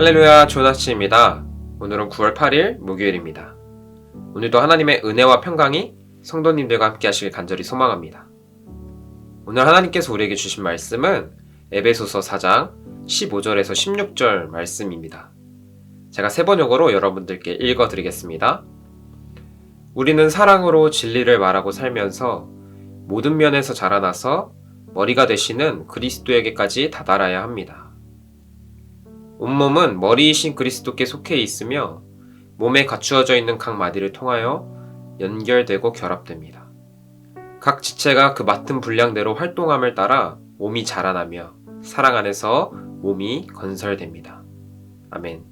할렐루야 조나치입니다. 오늘은 9월 8일 목요일입니다. 오늘도 하나님의 은혜와 평강이 성도님들과 함께 하시길 간절히 소망합니다. 오늘 하나님께서 우리에게 주신 말씀은 에베소서 4장 15절에서 16절 말씀입니다. 제가 세 번역으로 여러분들께 읽어 드리겠습니다. 우리는 사랑으로 진리를 말하고 살면서 모든 면에서 자라나서 머리가 되시는 그리스도에게까지 다다라야 합니다. 온몸은 머리이신 그리스도께 속해 있으며 몸에 갖추어져 있는 각 마디를 통하여 연결되고 결합됩니다. 각 지체가 그 맡은 분량대로 활동함을 따라 몸이 자라나며 사랑 안에서 몸이 건설됩니다. 아멘.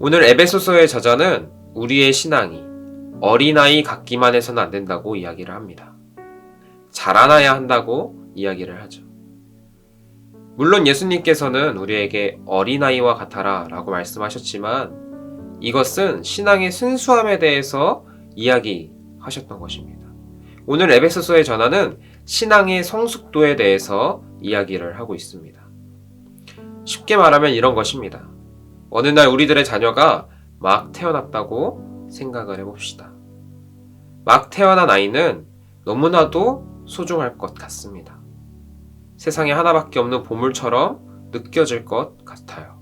오늘 에베소서의 저자는 우리의 신앙이 어린아이 같기만 해서는 안 된다고 이야기를 합니다. 자라나야 한다고 이야기를 하죠. 물론 예수님께서는 우리에게 어린아이와 같아라 라고 말씀하셨지만 이것은 신앙의 순수함에 대해서 이야기하셨던 것입니다. 오늘 에베소서의 전하는 신앙의 성숙도에 대해서 이야기를 하고 있습니다. 쉽게 말하면 이런 것입니다. 어느 날 우리들의 자녀가 막 태어났다고 생각을 해봅시다. 막 태어난 아이는 너무나도 소중할 것 같습니다. 세상에 하나밖에 없는 보물처럼 느껴질 것 같아요.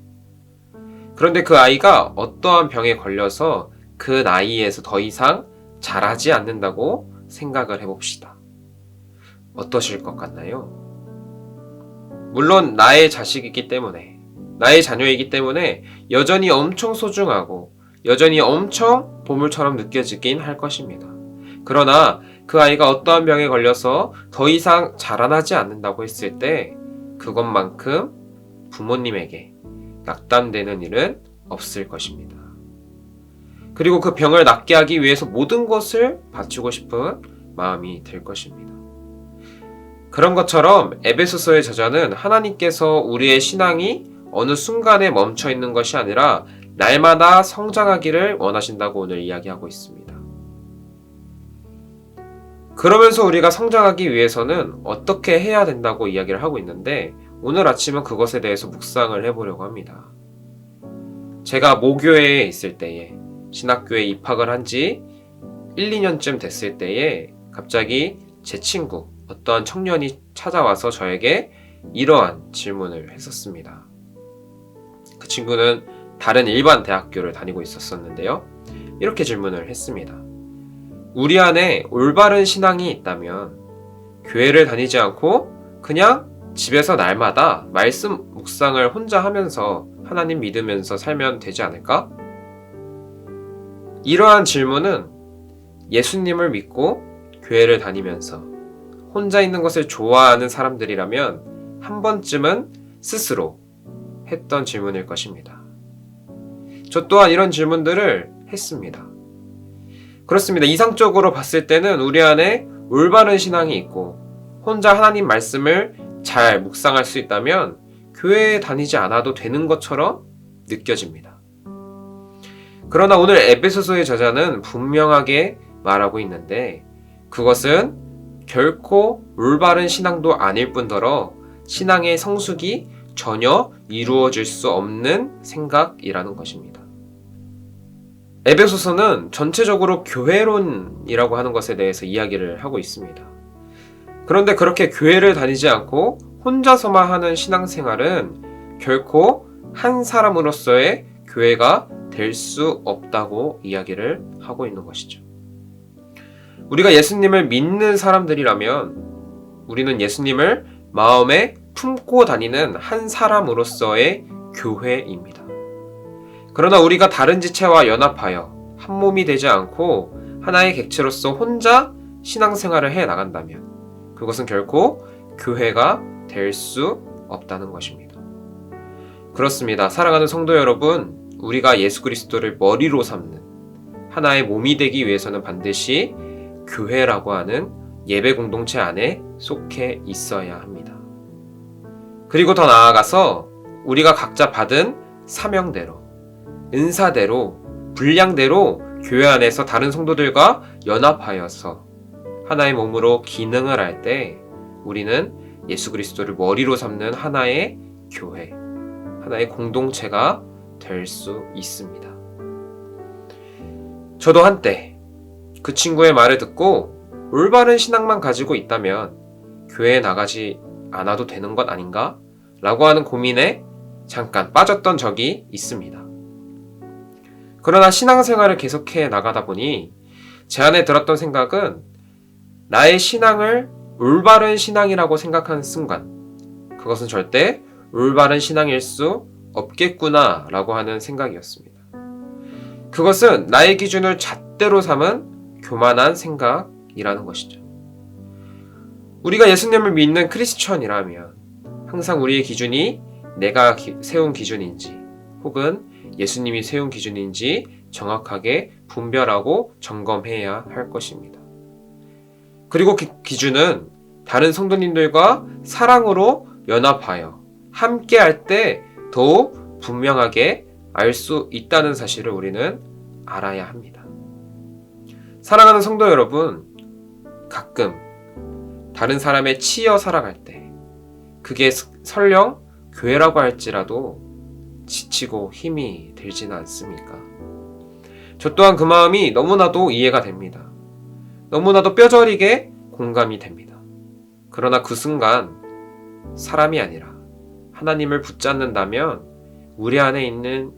그런데 그 아이가 어떠한 병에 걸려서 그 나이에서 더 이상 자라지 않는다고 생각을 해봅시다. 어떠실 것 같나요? 물론 나의 자식이기 때문에, 나의 자녀이기 때문에 여전히 엄청 소중하고 여전히 엄청 보물처럼 느껴지긴 할 것입니다. 그러나 그 아이가 어떠한 병에 걸려서 더 이상 자라나지 않는다고 했을 때 그것만큼 부모님에게 낙담되는 일은 없을 것입니다. 그리고 그 병을 낫게 하기 위해서 모든 것을 바치고 싶은 마음이 들 것입니다. 그런 것처럼 에베소서의 저자는 하나님께서 우리의 신앙이 어느 순간에 멈춰 있는 것이 아니라 날마다 성장하기를 원하신다고 오늘 이야기하고 있습니다. 그러면서 우리가 성장하기 위해서는 어떻게 해야 된다고 이야기를 하고 있는데 오늘 아침은 그것에 대해서 묵상을 해보려고 합니다. 제가 모교회에 있을 때에 신학교에 입학을 한 지 1, 2년쯤 됐을 때에 갑자기 제 친구 어떠한 청년이 찾아와서 저에게 이러한 질문을 했었습니다. 그 친구는 다른 일반 대학교를 다니고 있었었는데요. 이렇게 질문을 했습니다. 우리 안에 올바른 신앙이 있다면 교회를 다니지 않고 그냥 집에서 날마다 말씀 묵상을 혼자 하면서 하나님 믿으면서 살면 되지 않을까? 이러한 질문은 예수님을 믿고 교회를 다니면서 혼자 있는 것을 좋아하는 사람들이라면 한 번쯤은 스스로 했던 질문일 것입니다. 저 또한 이런 질문들을 했습니다. 그렇습니다. 이상적으로 봤을 때는 우리 안에 올바른 신앙이 있고 혼자 하나님 말씀을 잘 묵상할 수 있다면 교회에 다니지 않아도 되는 것처럼 느껴집니다. 그러나 오늘 에베소서의 저자는 분명하게 말하고 있는데 그것은 결코 올바른 신앙도 아닐 뿐더러 신앙의 성숙이 전혀 이루어질 수 없는 생각이라는 것입니다. 에베소서는 전체적으로 교회론이라고 하는 것에 대해서 이야기를 하고 있습니다. 그런데 그렇게 교회를 다니지 않고 혼자서만 하는 신앙생활은 결코 한 사람으로서의 교회가 될 수 없다고 이야기를 하고 있는 것이죠. 우리가 예수님을 믿는 사람들이라면 우리는 예수님을 마음에 품고 다니는 한 사람으로서의 교회입니다. 그러나 우리가 다른 지체와 연합하여 한 몸이 되지 않고 하나의 객체로서 혼자 신앙생활을 해 나간다면 그것은 결코 교회가 될 수 없다는 것입니다. 그렇습니다. 사랑하는 성도 여러분, 우리가 예수 그리스도를 머리로 삼는 하나의 몸이 되기 위해서는 반드시 교회라고 하는 예배 공동체 안에 속해 있어야 합니다. 그리고 더 나아가서 우리가 각자 받은 사명대로 은사대로 분량대로 교회 안에서 다른 성도들과 연합하여서 하나의 몸으로 기능을 할 때 우리는 예수 그리스도를 머리로 삼는 하나의 교회, 하나의 공동체가 될 수 있습니다. 저도 한때 그 친구의 말을 듣고 올바른 신앙만 가지고 있다면 교회에 나가지 않아도 되는 것 아닌가? 라고 하는 고민에 잠깐 빠졌던 적이 있습니다. 그러나 신앙생활을 계속해 나가다 보니 제 안에 들었던 생각은 나의 신앙을 올바른 신앙이라고 생각하는 순간 그것은 절대 올바른 신앙일 수 없겠구나 라고 하는 생각이었습니다. 그것은 나의 기준을 잣대로 삼은 교만한 생각이라는 것이죠. 우리가 예수님을 믿는 크리스천이라면 항상 우리의 기준이 내가 기- 세운 기준인지 혹은 예수님이 세운 기준인지 정확하게 분별하고 점검해야 할 것입니다. 그리고 그 기준은 다른 성도님들과 사랑으로 연합하여 함께 할 때 더욱 분명하게 알 수 있다는 사실을 우리는 알아야 합니다. 사랑하는 성도 여러분, 가끔 다른 사람의 치여 살아갈 때 그게 스- 설령 교회라고 할지라도 지치고 힘이 들지는 않습니까? 저 또한 그 마음이 너무나도 이해가 됩니다. 너무나도 뼈저리게 공감이 됩니다. 그러나 그 순간 사람이 아니라 하나님을 붙잡는다면 우리 안에 있는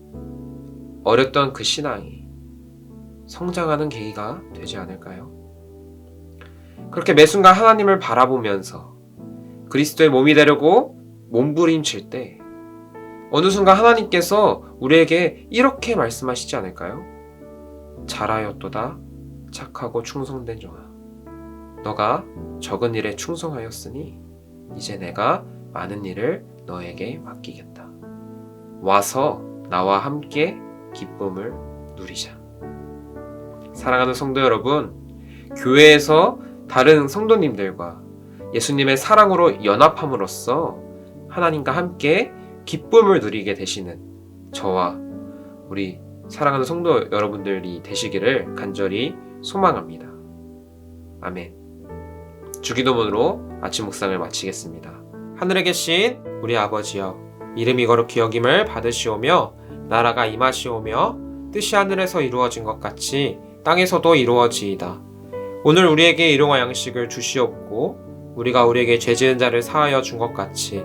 어렸던 그 신앙이 성장하는 계기가 되지 않을까요? 그렇게 매 순간 하나님을 바라보면서 그리스도의 몸이 되려고 몸부림칠 때 어느 순간 하나님께서 우리에게 이렇게 말씀하시지 않을까요? 잘하였도다 착하고 충성된 종아 너가 적은 일에 충성하였으니 이제 내가 많은 일을 너에게 맡기겠다. 와서 나와 함께 기쁨을 누리자. 사랑하는 성도 여러분, 교회에서 다른 성도님들과 예수님의 사랑으로 연합함으로써 하나님과 함께 기쁨을 누리게 되시는 저와 우리 사랑하는 성도 여러분들이 되시기를 간절히 소망합니다. 아멘. 주기도문으로 아침 묵상을 마치겠습니다. 하늘에 계신 우리 아버지여, 이름이 거룩히 여김을 받으시오며, 나라가 임하시오며, 뜻이 하늘에서 이루어진 것 같이 땅에서도 이루어지이다. 오늘 우리에게 일용할 양식을 주시옵고, 우리가 우리에게 죄 지은 자를 사하여 준 것 같이,